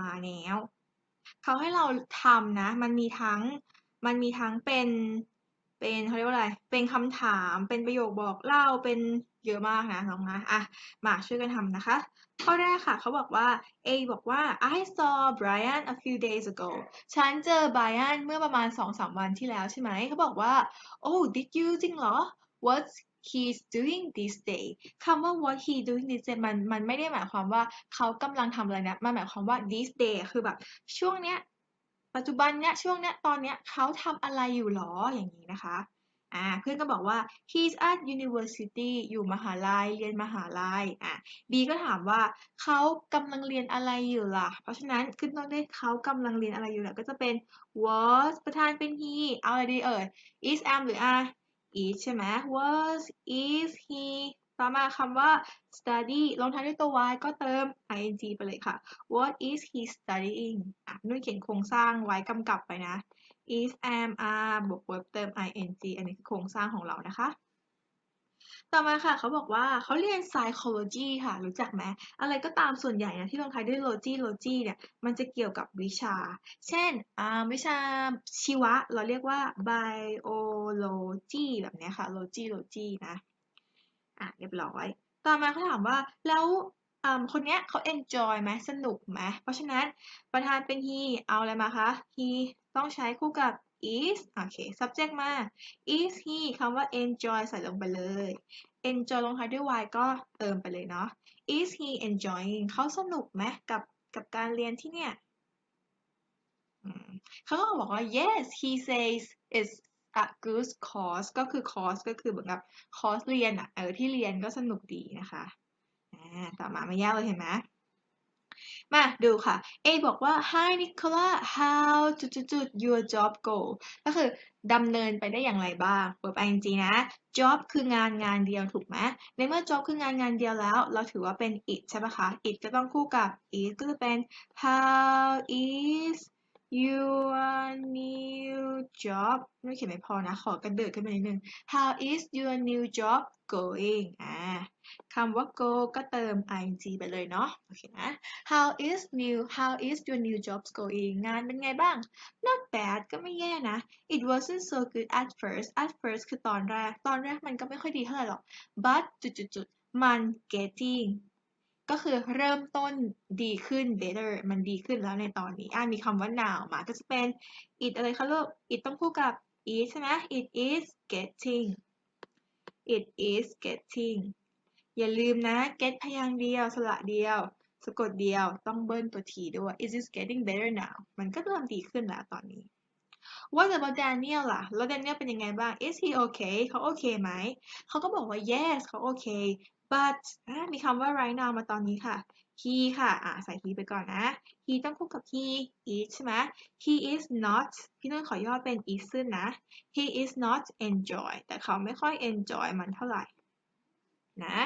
มาแล้วเขาให้เราทำนะ มันมีทั้ง มันมีทั้งเป็น เป็นเขาเรียกว่าอะไร เป็นคำถาม เป็นประโยคบอกเล่า เป็นเยอะมากนะน้องนะ อะ มาช่วยกันทำนะคะ ข้อแรกค่ะเขาบอกว่า A บอกว่า I saw Brian a few days ago ฉันเจอ Brian เมื่อประมาณ 2-3 วันที่แล้วใช่ไหม เขาบอกว่า Oh did you จริงเหรอ What's he's doing this day คำว่า what he doing this day มันมันไม่ได้หมายความว่าเขากำลังทำอะไรนะ มันหมายความว่า this day คือแบบช่วงเนี้ย ปัจจุบันเนี้ย ช่วงเนี้ย ตอนเนี้ยเขาทำอะไรอยู่หรอ อย่างนี้นะคะ อ่า เพื่อนก็บอกว่า he's at university อยู่มหาลัย เรียนมหาลัย อะ B ก็ถามว่าเขากำลังเรียนอะไรอยู่ล่ะ เพราะฉะนั้นขึ้นต้นด้วยเขากำลังเรียนอะไรอยู่ล่ะ ก็จะเป็น was ประธานเป็น he เอาอะไรดีเอ่ย is am หรือ are is ใช่ไหม was is he ต่อมาคำว่า study ลงท้ายด้วยตัว y ก็เติม ing ไปเลยค่ะ what is he studying อะนุ่นเขียนโครงสร้างไว้กำกับไปนะ is am are บวก verb เติม ing อันนี้คือโครงสร้างของเรานะคะ ต่อมาค่ะเขาบอกว่าเขาเรียน psychology ค่ะ รู้จักไหมอะไรก็ตามส่วนใหญ่นะที่ลงท้ายด้วย logy logy เนี่ยมันจะเกี่ยวกับวิชา เช่นวิชาชีวะ เราเรียกว่า bio biology แบบนี้ค่ะ logy logy นะอะเรียบร้อย ต่อมาเขาถามว่าแล้วคนเนี้ยเขา enjoy ไหมสนุกไหมเพราะฉะนั้นประธานเป็น he เอาอะไรมาคะ he ต้องใช้คู่กับ is โอเค subject มา is he คำว่า enjoy ใส่ลงไปเลย enjoy ลงท้ายด้วย y ก็เติมไปเลยเนาะ is he enjoying เขาสนุกไหมกับกับการเรียนที่เนี่ยเขาก็บอกว่า yes he says it's a good course ก็คือ course ก็คือเหมือนกับคอร์สเรียนอะเออที่เรียนก็สนุกดีนะคะอ่าต่อมาไม่ยากเลยเห็นไหมมาดูค่ะ A บอกว่า Hi Nicola how จุดจุดจุด your job go ก็คือดำเนินไปได้อย่างไรบ้าง verb ing นะ job คืองานงานเดียวถูกไหมในเมื่อ job คืองานงานเดียวแล้ว เราถือว่าเป็น it ใช่ปะคะ it ก็ต้องคู่กับ is ก็จะเป็น how is your new job ไม่เขียนไม่พอนะ ขอกระเดิดขึ้นมานิดนึง how is your new job going อ่าคำว่า go ก็เติม ing ไปเลยเนาะโอเคนะ how is new how is your new job going งานเป็นไงบ้าง not bad ก็ไม่แย่นะ it wasn't so good at first at first คือตอนแรก ตอนแรกมันก็ไม่ค่อยดีเท่าไหร่หรอก but จุดๆมัน getting ก็คือเริ่มต้นดีขึ้น better มันดีขึ้นแล้วในตอนนี้อ่ามีคำว่า now มาก็จะเป็น it อะไรคะลูก it ต้องคู่กับ is ใช่ไหม it is getting it is getting อย่าลืมนะ get พยางเดียวสระเดียว สะกดเดียวต้องเบิ้ลตัว t ด้วย it is getting better now มันก็เริ่มดีขึ้นแล้วตอนนี้ What about Daniel ล่ะ แล้ว Daniel เป็นยังไงบ้าง is he okay เขาโอเคไหม เขาก็บอกว่า yes เขาโอเค but มีคำว่า right now มาตอนนี้ค่ะ he ค่ะอ่าใส่ he ไปก่อนนะ he ต้องคู่กับ he is ใช่ไหม he is not พี่นุ่นขอย่อเป็น is นะ he is not enjoy แต่เขาไม่ค่อย enjoy มันเท่าไหร่นะ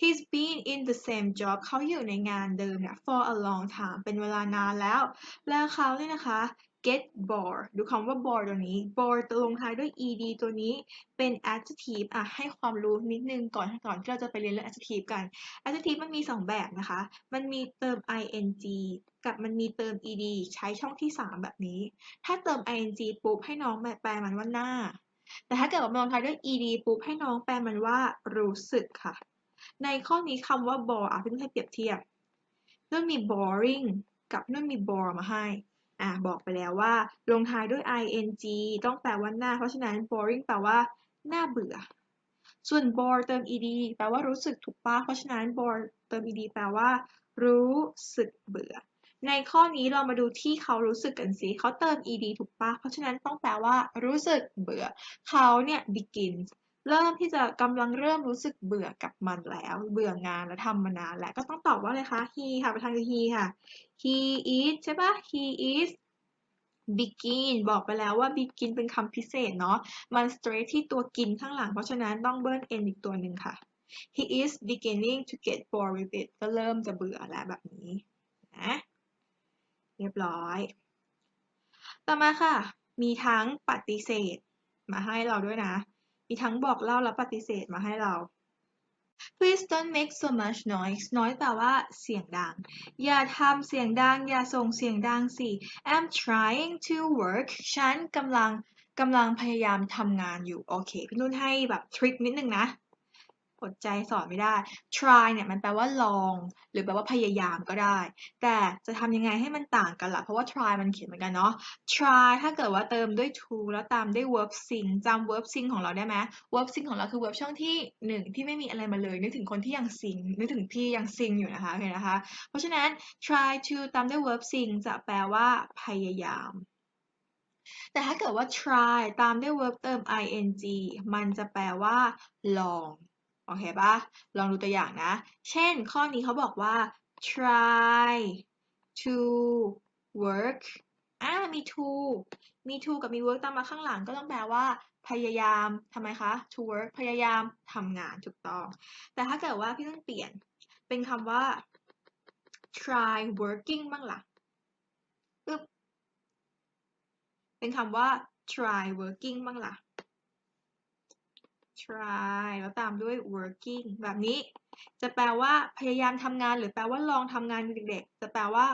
he's been in the same job เขาอยู่ในงานเดิมเนี่ย for a long time เป็นเวลานานแล้ว แล้วเขาเนี่ยนะคะ get bored ดูคำว่า bored ตัวนี้ bored ลงท้ายด้วย ed ตัวนี้เป็น adjective อะให้ความรู้นิดนึงก่อนก่อนที่เราจะไปเรียนเรื่อง adjective กัน adjective มันมี 2 แบบนะคะ มันมีเติม ing กับมันมีเติม ed ใช้ช่องที่ 3 แบบนี้ ถ้าเติม ing ปุ๊บให้น้องแปลมันว่าหน้า แต่ถ้าเกิดว่าลงท้ายด้วย ed ปุ๊บให้น้องแปลมันว่ารู้สึกค่ะ ในข้อนี้คำว่า bore อะพี่งให้เปรียบเทียบนุ่นมี boring กับนุ่นมี bore มาให้ อะบอกไปแล้วว่า ลงท้ายด้วย ing ต้องแปลว่าหน้า เพราะฉะนั้น boring แปลว่าหน้าเบื่อ ส่วน bore เติม ed แปลว่ารู้สึกถูกปะเพราะฉะนั้น bore เติม ed แปลว่า รู้สึกเบื่อ ในข้อนี้เรามาดูที่เขารู้สึกกันสิเขาเติม ed ถูกปะเพราะฉะนั้นต้องแปลว่า รู้สึกเบื่อ เขาเนี่ย begins เริ่มที่จะกำลังเริ่มรู้สึกเบื่อกับมันแล้ว เบื่องานและทำมานานแล้วก็ต้องตอบว่าอะไรคะ he ค่ะประธานคือ he ค่ะ he is ใช่ปะ he is begin บอกไปแล้วว่า begin เป็นคำพิเศษเนาะ มัน straight ที่ตัวกินข้างหลัง เพราะฉะนั้นต้องเบิ้ล n อีกตัวหนึ่งค่ะ he is beginning to get bored with it ก็เริ่มจะเบื่อแล้วแบบนี้นะเรียบร้อย ต่อมาค่ะ มีทั้งปฏิเสธมาให้เราด้วยนะ มีทั้งบอกเล่าและปฏิเสธมาให้เรา please don't make so much noise น้อยแปลว่าเสียงดัง อย่าทำเสียงดัง อย่าส่งเสียงดังสิ I'm trying to work ฉันกำลังกำลังพยายามทำงานอยู่ โอเค พี่นุ่นให้แบบทริคนิดนึงนะ อดใจสอนไม่ได้ try เนี่ยมันแปลว่าลอง หรือแปลว่าพยายามก็ได้ แต่จะทำยังไงให้มันต่างกันล่ะ เพราะว่า try มันเขียนเหมือนกันเนาะ try ถ้าเกิดว่าเติมด้วย to แล้วตามด้วย verb sing จำ verb sing ของเราได้ไหม verb sing ของเราคือ verb ช่องที่หนึ่งที่ไม่มีอะไรมาเลย นึกถึงคนที่ยัง sing นึกถึงพี่ยัง sing อยู่นะคะโอเคนะคะ เพราะฉะนั้น try to ตามด้วย verb sing จะแปลว่าพยายามแต่ถ้าเกิดว่า try ตามด้วย verb เติม ing มันจะแปลว่า ลอง โอเคปะลองดูตัวอย่างนะ เช่นข้อนี้เขาบอกว่า try to work อ่ามี to มี to กับมี work ตามมาข้างหลังก็ต้องแปลว่า พยายามทำไมคะ to work พยายามทำงานถูกต้อง แต่ถ้าเกิดว่าพี่ต้องเปลี่ยนเป็นคำว่า try working บ้างล่ะปึ๊บเป็นคำว่า try working บ้างล่ะ try แล้วตามด้วย working แบบนี้ จะแปลว่าพยายามทำงาน หรือแปลว่าลองทำงานเด็กๆ จะแปลว่า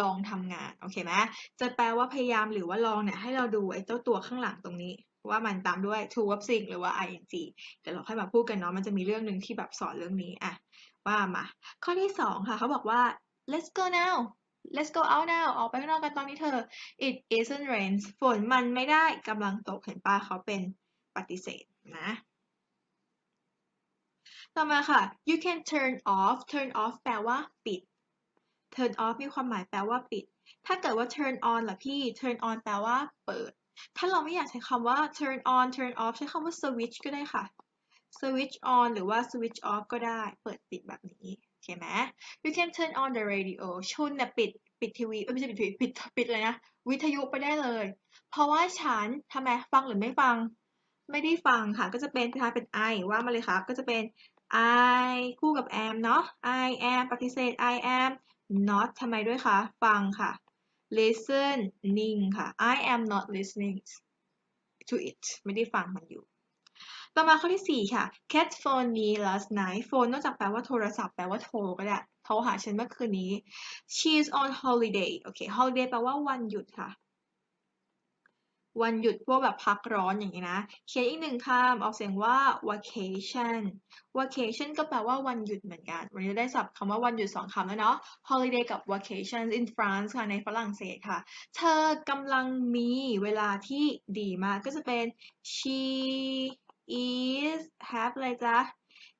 ลองทำงาน โอเคไหมจะแปลว่าพยายามหรือว่าลองเนี่ยให้เราดูไอ้เจ้าตัวข้างหลังตรงนี้ ว่ามันตามด้วย to verb sing หรือว่า ing เดี๋ยวเราค่อยมาพูดกันเนาะ มันจะมีเรื่องหนึ่งที่แบบสอนเรื่องนี้อะว่ามา ข้อที่สองค่ะเขาบอกว่า let's go now let's go out now ออกไปข้างนอกกันตอนนี้เธอ it isn't rain ฝนมันไม่ได้กำลังตกเห็นป้าเขาเป็นปฏิเสธนะ ต่อมาค่ะ you can turn off turn off แปลว่าปิด turn off มีความหมายแปลว่าปิด ถ้าเกิดว่า turn on ล่ะพี่ turn on แปลว่าเปิด ถ้าเราไม่อยากใช้คำว่า turn on turn off ใช้คำว่า switch ก็ได้ค่ะ switch on หรือว่า switch off ก็ได้ เปิดปิดแบบนี้โอเคไหม you can turn on the radio ชุนเนี่ยปิดปิดทีวีไม่ใช่ปิดทีวีปิดปิดเลยนะ วิทยุไปได้เลย เพราะว่าฉันทำไมฟังหรือไม่ฟัง ไม่ได้ฟังค่ะ ก็จะเป็นนะคะเป็น I ว่ามาเลยครับ ก็จะเป็น I คู่กับ am เนาะ I am ปฏิเสธ I am not ทำไมด้วยคะ ฟังค่ะ listening ค่ะ I am not listening to it ไม่ได้ฟังมันอยู่ ต่อมาข้อที่ 4 ค่ะ Cat phone me last night phone นอกจากแปลว่าโทรศัพท์แปลว่าโทรก็ได้ โทรหาฉันเมื่อคืนนี้ she's on holiday โอเค holiday แปลว่าวันหยุดค่ะ วันหยุดพวกแบบพักร้อนอย่างนี้นะ เขียนอีกหนึ่งคำออกเสียงว่า vacation vacation ก็แปลว่าวันหยุดเหมือนกัน วันนี้ได้ศัพท์คำว่าวันหยุดสองคำแล้วเนาะ holiday กับ vacation in France ค่ะในฝรั่งเศสค่ะ เธอกำลังมีเวลาที่ดีมากก็จะเป็น she is have อะไรจ๊ะ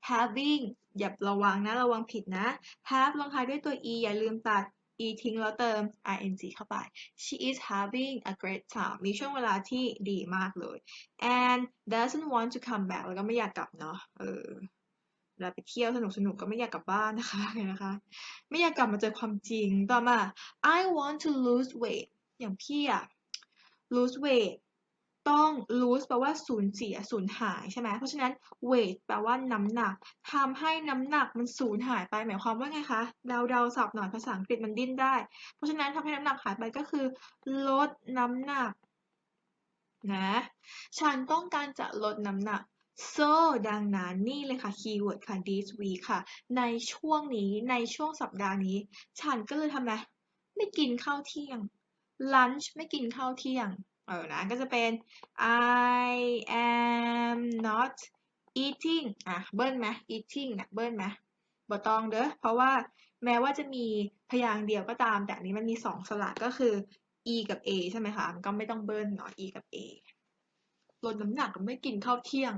having อย่าระวังนะ ระวังผิดนะ have ลงท้ายด้วยตัว e อย่าลืมตัด e ทิ้งแล้วเติม ing เข้าไป she is having a great time มีช่วงเวลาที่ดีมากเลย and doesn't want to come back แล้วก็ไม่อยากกลับเนาะ เออเวลาไปเที่ยวสนุกสนุกก็ไม่อยากกลับบ้านนะคะนะคะ ไม่อยากกลับมาเจอความจริง ต่อมา I want to lose weight อย่างพี่อะ lose weight ต้อง lose แปลว่าสูญเสียสูญหายใช่ไหมเพราะฉะนั้น weight แปลว่าน้ำหนักทำให้น้ำหนักมันสูญหายไปหมายความว่าไงคะเดาเดาศัพท์หน่อยภาษาอังกฤษมันดิ้นได้ เพราะฉะนั้นทำให้น้ำหนักหายไปก็คือ ลดน้ำหนักนะฉันต้องการจะลดน้ำหนัก so ดังนั้นนี่เลยค่ะคีย์เวิร์ดค่ะ this week ค่ะ ในช่วงนี้ในช่วงสัปดาห์นี้ ฉันก็เลยทำไมไม่กินข้าวเที่ยง lunch ไม่กินข้าวเที่ยง เออนะก็จะเป็น I am not eating อะเบิ้ลไหม eating นะเบิ้ลไหมบ่ตองเด้อเพราะว่าแม้ว่าจะมีพยางค์เดียวก็ตาม แต่อันนี้มันมีสองสระก็คือ e กับ a ใช่ไหมคะมันก็ไม่ต้องเบิ้ลเนาะ e กับ a ลดน้ำหนักก็ไม่กินข้าวเที่ยง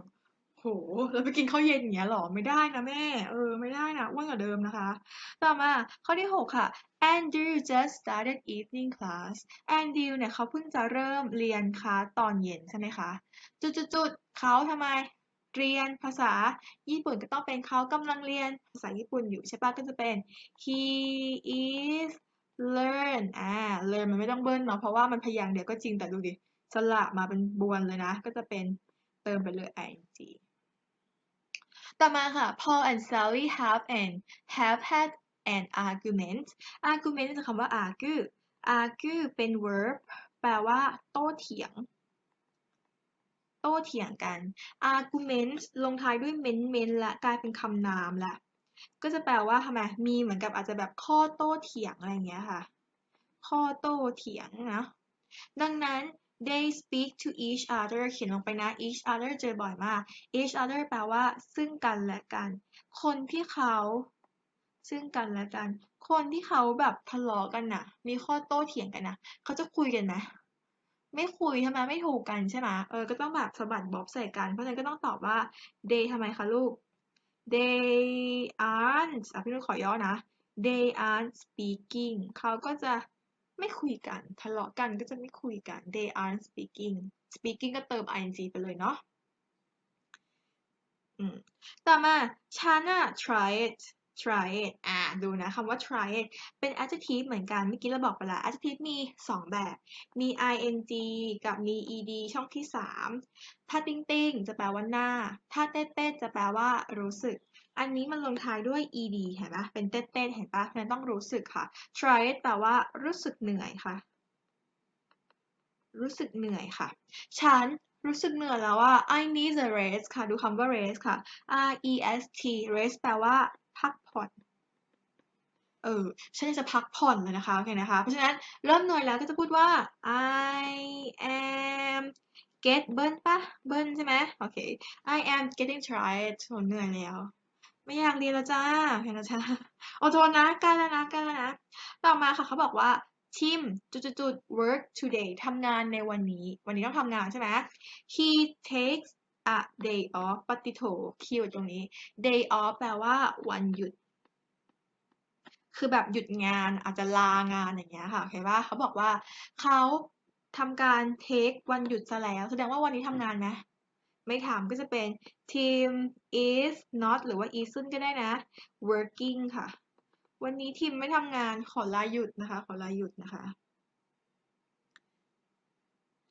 โหแล้วไปกินข้าวเย็น อย่างเงี้ยหรอ ไม่ได้นะแม่ เออ ไม่ได้นะ อ้วนกว่าเดิมนะคะ ต่อมาข้อที่ 6 ค่ะ Andrew just started evening class Andrew เนี่ยเขาเพิ่งจะเริ่มเรียนคลาสตอนเย็น ใช่ไหมคะ จุด ๆ ๆ เขาทำไม เรียนภาษาญี่ปุ่น ก็ต้องเป็น เขากำลังเรียนภาษาญี่ปุ่นอยู่ ใช่ปะก็จะเป็น he is learn อ่า learn มันไม่ต้องเบิ้ลเนาะ เพราะว่ามันพยางค์เดียวก็จริง แต่ดูดิ สระมาเป็นบวนเลยนะ ก็จะเป็น เติมไปเลย ing ต่อมาค่ะ Paul and Sally have and have had an argument argument จากคำว่า argue argue เป็น verb แปลว่า โต้เถียง โต้เถียงกัน argument ลงท้ายด้วย ment ment และกลายเป็นคำนามละก็จะแปลว่าทำไมมีเหมือนกับอาจจะแบบข้อโต้เถียงอะไรเงี้ยค่ะ ข้อโต้เถียงนะ ดังนั้น they speak to each other เขียนลงไปนะ each other เจอบ่อยมาก each other แปลว่า ซึ่งกันและกัน คนที่เขา ซึ่งกันและกัน คนที่เขาแบบทะเลาะกันน่ะ มีข้อโต้เถียงกันน่ะ เขาจะคุยกันไหมไม่คุยทำไมไม่ถูกกันใช่ไหมเออ ก็ต้องแบบสะบัดบ๊อบใส่กัน เพราะฉะนั้นก็ต้องตอบว่า they ทำไมคะลูก they aren't อะพี่นุ้ยขอย่อนะ they aren't speaking เขาก็จะ ไม่คุยกัน ทะเลาะกันก็จะไม่คุยกัน they aren't speaking speaking ก็เติม ing ไปเลยเนาะต่อมาฉันอะ try it try it อ่าดูนะคำว่า try it เป็น adjective เหมือนกัน เมื่อกี้เราบอกไปแล้ว adjective มี 2 แบบ มี ing กับมี ed ช่องที่ 3 ถ้าติ้งติ้งจะแปลว่าหน้า ถ้าเต้เต้จะแปลว่ารู้สึก อันนี้มันลงท้ายด้วย ed เห็นปะเป็นเต้เต้เห็นปะฉันต้องรู้สึกค่ะ try it แปลว่ารู้สึกเหนื่อยค่ะ รู้สึกเหนื่อยค่ะ ฉันรู้สึกเหนื่อยแล้วว่า I need a rest ค่ะ ดูคำว่า rest ค่ะ R E S T rest แปลว่าพักผ่อนเออฉันจะพักผ่อนเลยนะคะโอเคนะคะ เพราะฉะนั้นเริ่มหน่อยแล้วก็จะพูดว่า I am get เบิ้ลปะเบิ้ลใช่ไหมโอเค I am getting tired โหเหนื่อยแล้ว ไม่อยากเรียนแล้วจ้าเห็นแล้วจ้าอดทนนะใกล้แล้วนะใกล้แล้วนะ ต่อมาค่ะเขาบอกว่าทีมจุดๆ work today ทำงานในวันนี้ วันนี้ต้องทำงานใช่ไหม he takes a day off ปฏิโทคีย์ตรงนี้ day off แปลว่าวันหยุด คือแบบหยุดงานอาจจะลางานอย่างเงี้ยค่ะโอเคป่ะเขาบอกว่าเขาทำการ take วันหยุดซะแล้ว แสดงว่าวันนี้ทำงานไหม ไม่ทำก็จะเป็น team is not หรือว่า isn't ก็ได้นะ working ค่ะ วันนี้ทีมไม่ทำงานขอลาหยุดนะคะ ขอลาหยุดนะคะ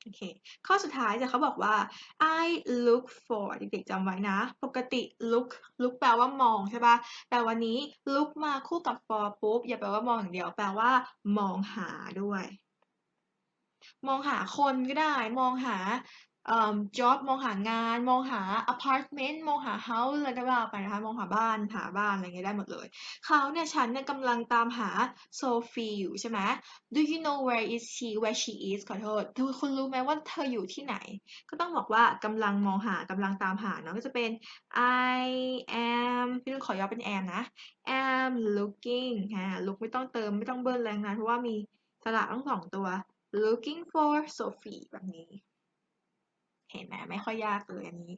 โอเคข้อสุดท้ายจะเขาบอกว่า I look for เด็กๆจำไว้นะ ปกติ look look แปลว่ามองใช่ปะแต่วันนี้ look มาคู่กับ for ปุ๊บ อย่าแปลว่ามองอย่างเดียว แปลว่า มองหาด้วย มองหาคนก็ได้ มองหา เอ่อ job มองหางาน มองหา apartment มองหา house อะไรก็ว่าไปนะคะมองหาบ้านหาบ้านอะไรเงี้ยได้หมดเลย เขาเนี่ยฉันเนี่ยกำลังตามหาโซฟีอยู่ใช่ไหม Do you know where is she where she is ขอโทษเธอคุณรู้ไหมว่าเธออยู่ที่ไหน ก็ต้องบอกว่ากำลังมองหากำลังตามหาเนาะก็จะเป็น I am พี่นุ่นขอย่อเป็น am นะ am looking ฮะ look ไม่ต้องเติมไม่ต้องเบิ้ลแรงงานเพราะว่ามีสระทั้งสองตัว looking for Sophie แบบนี้ เห็นไหมไม่ค่อยยากเลยอันนี้